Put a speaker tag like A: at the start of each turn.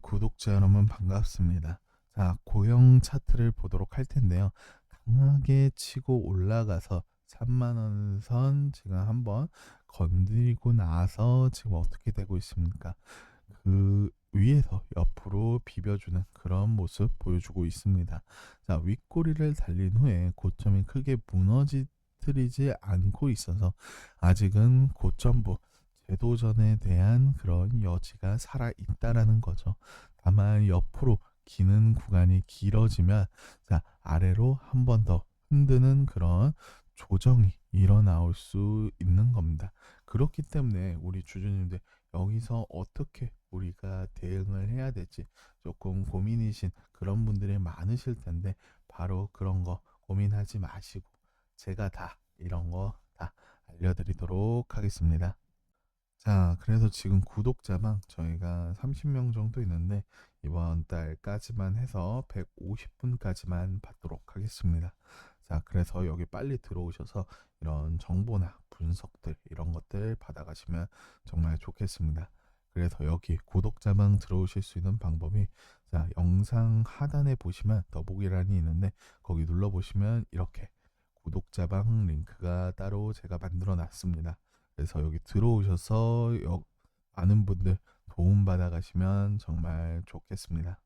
A: 구독자 여러분 반갑습니다. 자, 고용 차트를 보도록 할 텐데요. 강하게 치고 올라가서 3만 원 선 지금 한번 건드리고 나서 지금 어떻게 되고 있습니까? 그 위에서 옆으로 비벼주는 그런 모습 보여주고 있습니다. 자, 윗꼬리를 달린 후에 고점이 크게 무너지지 않고 있어서 아직은 고점부 재도전에 대한 그런 여지가 살아 있다라는 거죠. 다만 옆으로 기는 구간이 길어지면 자 아래로 한 번 더 흔드는 그런 조정이 일어나올 수 있는 겁니다. 그렇기 때문에 우리 주주님들 여기서 어떻게 우리가 대응을 해야 될지 조금 고민이신 그런 분들이 많으실 텐데 바로 그런 거 고민하지 마시고 제가 다 이런 거 다 알려드리도록 하겠습니다. 자, 그래서 지금 구독자만 저희가 30명 정도 있는데 이번 달까지만 해서 150분까지만 받도록 하겠습니다. 자, 그래서 여기 빨리 들어오셔서 이런 정보나 분석들 이런 것들 받아가시면 정말 좋겠습니다. 그래서 여기 구독자방 들어오실 수 있는 방법이 자, 영상 하단에 보시면 더보기란이 있는데 거기 눌러 보시면 이렇게 구독자방 링크가 따로 제가 만들어 놨습니다. 그래서 여기 들어오셔서 여, 많은 분들 도움 받아 가시면 정말 좋겠습니다.